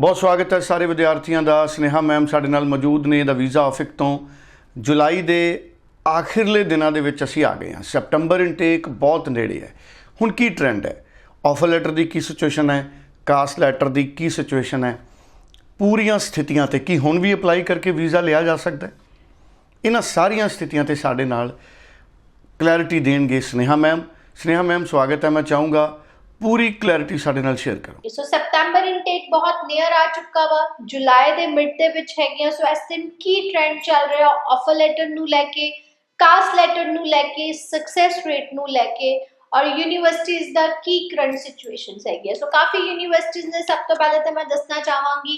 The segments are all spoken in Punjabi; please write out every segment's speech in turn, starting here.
ਬਹੁਤ ਸਵਾਗਤ ਹੈ ਸਾਰੇ ਵਿਦਿਆਰਥੀਆਂ ਦਾ। ਸਨੇਹਾ ਮੈਮ ਸਾਡੇ ਨਾਲ ਮੌਜੂਦ ਨੇ ਦਾ ਵੀਜ਼ਾ ਆਫਿਕ ਤੋਂ। ਜੁਲਾਈ ਦੇ ਆਖਿਰਲੇ ਦਿਨਾਂ ਦੇ ਵਿੱਚ ਅਸੀਂ ਆ ਗਏ ਹਾਂ। ਸੈਪਟੰਬਰ ਇਨਟੇਕ ਬਹੁਤ ਨੇੜੇ ਹੈ। ਹੁਣ ਕੀ ਟ੍ਰੈਂਡ ਹੈ? ਆਫਰ ਲੈਟਰ ਦੀ ਕੀ ਸਿਚੁਏਸ਼ਨ ਹੈ? ਕਾਸਟ ਲੈਟਰ ਦੀ ਕੀ ਸਿਚੁਏਸ਼ਨ ਹੈ? ਪੂਰੀਆਂ ਸਥਿਤੀਆਂ ਤੇ ਕੀ ਹੁਣ ਵੀ ਅਪਲਾਈ ਕਰਕੇ ਵੀਜ਼ਾ ਲਿਆ ਜਾ ਸਕਦਾ ਹੈ? ਇਹਨਾਂ ਸਾਰੀਆਂ ਸਥਿਤੀਆਂ ਤੇ ਸਾਡੇ ਨਾਲ ਕਲੈਰਿਟੀ ਦੇਣਗੇ ਸਨੇਹਾ ਮੈਮ। ਸਨੇਹਾ ਮੈਮ, ਸਵਾਗਤ ਹੈ। ਮੈਂ ਚਾਹੂੰਗਾ ਪੂਰੀ ਕਲੈਰਿਟੀ ਸਾਡੇ ਨਾਲ ਸ਼ੇਅਰ ਕਰੋ। ਸੋ ਸਪਟੈਂਬਰ ਇਨਟੇਕ ਬਹੁਤ ਨੀਅਰ ਆ ਚੁੱਕਾ ਵਾ। ਜੁਲਾਈ ਦੇ ਮਿਡ ਦੇ ਵਿੱਚ ਹੈਗੀਆਂ। ਸੋ ਇਸ ਦਿਨ ਕੀ ਟ੍ਰੈਂਡ ਚੱਲ ਰਿਹਾ? ਆਫਰ ਲੈਟਰ ਨੂੰ ਲੈ ਕੇ ਕਾਸਟ ਲੈਟਰ ਨੂੰ ਲੈ ਕੇ ਸਕਸੈਸ ਰੇਟ ਨੂੰ ਲੈ ਕੇ ਔਰ ਯੂਨੀਵਰਸਿਟੀਜ਼ ਦਾ ਕੀ ਕਰੰਟ ਸਿਚੁਏਸ਼ਨਸ ਹੈਗੀਆਂ ਸੋ ਕਾਫੀ ਯੂਨੀਵਰਸਿਟੀਜ਼ ਨੇ, ਸਭ ਤੋਂ ਪਹਿਲੇ ਤਾਂ ਮੈਂ ਦੱਸਣਾ ਚਾਹਾਂਗੀ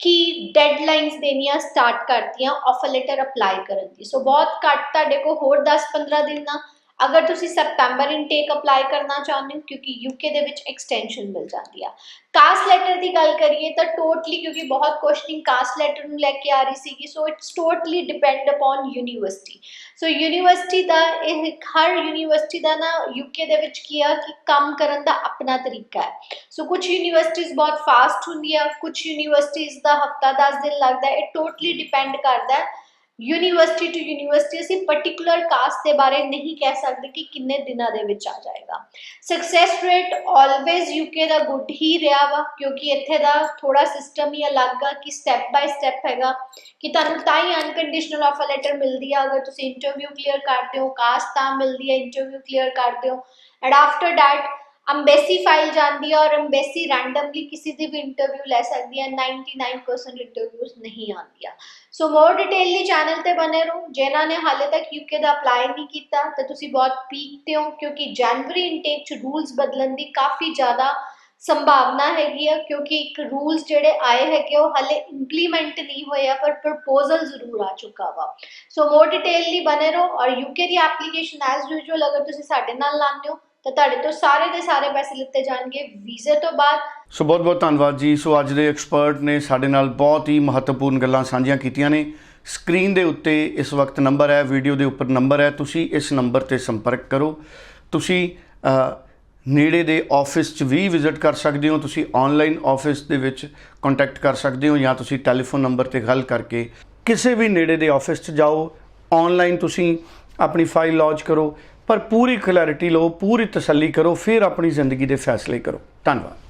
ਕਿ ਡੈਡਲਾਈਨਸ ਦੇਣੀਆਂ ਸਟਾਰਟ ਕਰਤੀਆਂ ਆਫਰ ਲੈਟਰ ਅਪਲਾਈ ਕਰਨ ਦੀ। ਸੋ ਬਹੁਤ ਘੱਟ ਤੁਹਾਡੇ ਕੋਲ ਹੋਰ 10-15 ਦਿਨ ਦਾ ਅਗਰ ਤੁਸੀਂ ਸਪਟੈਂਬਰ ਇਨਟੇਕ ਅਪਲਾਈ ਕਰਨਾ ਚਾਹੁੰਦੇ ਹੋ, ਕਿਉਂਕਿ ਯੂਕੇ ਦੇ ਵਿੱਚ ਐਕਸਟੈਂਸ਼ਨ ਮਿਲ ਜਾਂਦੀ ਆ। ਕਾਸਟ ਲੈਟਰ ਦੀ ਗੱਲ ਕਰੀਏ ਤਾਂ ਟੋਟਲੀ ਕਿਉਂਕਿ ਬਹੁਤ ਕੁਐਸਚਨਿੰਗ ਕਾਸਟ ਲੈਟਰ ਨੂੰ ਲੈ ਕੇ ਆ ਰਹੀ ਸੀਗੀ so it's totally depend upon university so university ਦਾ ਇਹ, ਹਰ ਯੂਨੀਵਰਸਿਟੀ ਦਾ ਨਾ ਯੂਕੇ ਦੇ ਵਿੱਚ ਕੀ ਆ ਕਿ ਕੰਮ ਕਰਨ ਦਾ ਆਪਣਾ ਤਰੀਕਾ ਹੈ। ਸੋ ਕੁਝ ਯੂਨੀਵਰਸਿਟੀਜ਼ ਬਹੁਤ ਫਾਸਟ ਹੁੰਦੀਆਂ ਕੁਝ ਯੂਨੀਵਰਸਿਟੀਜ਼ ਦਾ ਹਫਤਾ 10 ਦਿਨ ਲੱਗਦਾ, ਇਹ ਟੋਟਲੀ ਡਿਪੈਂਡ ਕਰਦਾ ਹੈ। ਯੂਨੀਵਰਸਿਟੀ ਟੂ ਯੂਨੀਵਰਸਿਟੀ ਅਸੀਂ ਪਾਰਟਿਕੂਲਰ ਕਾਸਟ ਦੇ ਬਾਰੇ ਨਹੀਂ ਕਹਿ ਸਕਦੇ ਕਿ ਕਿੰਨੇ ਦਿਨਾਂ ਦੇ ਵਿੱਚ ਆ ਜਾਏਗਾ। ਸਕਸੈਸ ਰੇਟ ਆਲਵੇਜ਼ ਯੂਕੇ ਦਾ ਗੁੱਡ ਹੀ ਰਿਹਾ ਵਾ, ਕਿਉਂਕਿ ਇੱਥੇ ਦਾ ਥੋੜਾ ਸਿਸਟਮ ਹੀ ਅਲੱਗ ਆ ਕਿ ਸਟੈਪ ਬਾਈ ਸਟੈਪ ਹੈਗਾ। ਕਿ ਤੁਹਾਨੂੰ ਤਾਂ ਹੀ ਅਨਕੰਡੀਸ਼ਨਲ ਆਫਰ ਲੈਟਰ ਮਿਲਦੀ ਆ, ਅਗਰ ਤੁਸੀਂ ਇੰਟਰਵਿਊ ਕਲੀਅਰ ਕਰਦੇ ਹੋ ਕਾਸਟ ਤਾਂ ਮਿਲਦੀ ਹੈ ਇੰਟਰਵਿਊ ਕਲੀਅਰ ਕਰਦੇ ਹੋ। And after that embassy file ਜਾਂਦੀ ਹੈ ਔਰ ਅੰਬੈਸੀ ਰੈਂਡਮਲੀ ਕਿਸੇ ਦੀ ਵੀ ਇੰਟਰਵਿਊ ਲੈ ਸਕਦੀ ਹੈ 99% ਇੰਟਰਵਿਊਜ਼ ਨਹੀਂ ਆਉਂਦੀਆਂ। ਸੋ ਮੋਰ ਡਿਟੇਲਲੀ ਚੈਨਲ ਤੇ ਬਨੇ ਰਹੋ। ਜਿਨ੍ਹਾਂ ਨੇ ਹਾਲੇ ਤੱਕ ਯੂਕੇ ਦਾ ਅਪਲਾਈ ਨਹੀਂ ਕੀਤਾ, ਤਾਂ ਤੁਸੀਂ ਬਹੁਤ ਪੀਕ ਤੇ ਹੋ, ਕਿਉਂਕਿ ਜਨਵਰੀ ਇਨਟੇਕ ਚ ਰੂਲਸ ਬਦਲਣ ਦੀ ਕਾਫੀ ਜ਼ਿਆਦਾ ਸੰਭਾਵਨਾ ਹੈਗੀ ਆ, ਕਿਉਂਕਿ ਇੱਕ ਰੂਲਸ ਜਿਹੜੇ ਆਏ ਹੈਗੇ, ਉਹ ਹਾਲੇ ਇੰਪਲੀਮੈਂਟ ਨਹੀਂ ਹੋਏ ਆ, ਪਰ ਪ੍ਰਪੋਜ਼ਲ ਜ਼ਰੂਰ ਆ ਚੁੱਕਾ ਵਾ। ਸੋ ਮੋਰ ਡਿਟੇਲਲੀ ਬਨੇ ਰਹੋ ਔਰ ਯੂਕੇ ਦੀ ਐਪਲੀਕੇਸ਼ਨ ਐਜ਼ ਯੂਜੂਅਲ ਅਗਰ ਤੁਸੀਂ ਸਾਡੇ ਨਾਲ ਲਾਉਂਦੇ ਹੋ ਤਾਂ ਤੁਹਾਡੇ ਤੋਂ ਸਾਰੇ ਦੇ ਸਾਰੇ ਪੈਸੇ ਲਿੱਤੇ ਜਾਣਗੇ ਵੀਜ਼ੇ ਤੋਂ ਬਾਅਦ। ਸੋ ਬਹੁਤ ਬਹੁਤ ਧੰਨਵਾਦ ਜੀ। ਸੋ ਅੱਜ ਦੇ ਐਕਸਪਰਟ ਨੇ ਸਾਡੇ ਨਾਲ ਬਹੁਤ ਹੀ ਮਹੱਤਵਪੂਰਨ ਗੱਲਾਂ ਸਾਂਝੀਆਂ ਕੀਤੀਆਂ ਨੇ। ਸਕਰੀਨ ਦੇ ਉੱਤੇ ਇਸ ਵਕਤ ਨੰਬਰ ਹੈ, ਵੀਡੀਓ ਦੇ ਉੱਪਰ ਨੰਬਰ ਹੈ। ਤੁਸੀਂ ਇਸ ਨੰਬਰ ਤੇ ਸੰਪਰਕ ਕਰੋ। ਤੁਸੀਂ ਨੇੜੇ ਦੇ ਆਫਿਸ 'ਚ ਵੀ ਵਿਜ਼ਿਟ ਕਰ ਸਕਦੇ ਹੋ। ਤੁਸੀਂ ਆਨਲਾਈਨ ਆਫਿਸ ਦੇ ਵਿੱਚ ਕੰਟੈਕਟ ਕਰ ਸਕਦੇ ਹੋ ਜਾਂ ਤੁਸੀਂ ਟੈਲੀਫੋਨ ਨੰਬਰ ਤੇ ਗੱਲ ਕਰਕੇ ਕਿਸੇ ਵੀ ਨੇੜੇ ਦੇ ਆਫਿਸ 'ਚ ਜਾਓ। ਆਨਲਾਈਨ ਤੁਸੀਂ ਆਪਣੀ ਫਾਈਲ ਲੌਂਚ ਕਰੋ। ਪਰ ਪੂਰੀ ਕਲੈਰਿਟੀ ਲਓ ਪੂਰੀ ਤਸੱਲੀ ਕਰੋ ਫਿਰ ਆਪਣੀ ਜ਼ਿੰਦਗੀ ਦੇ ਫੈਸਲੇ ਕਰੋ। ਧੰਨਵਾਦ।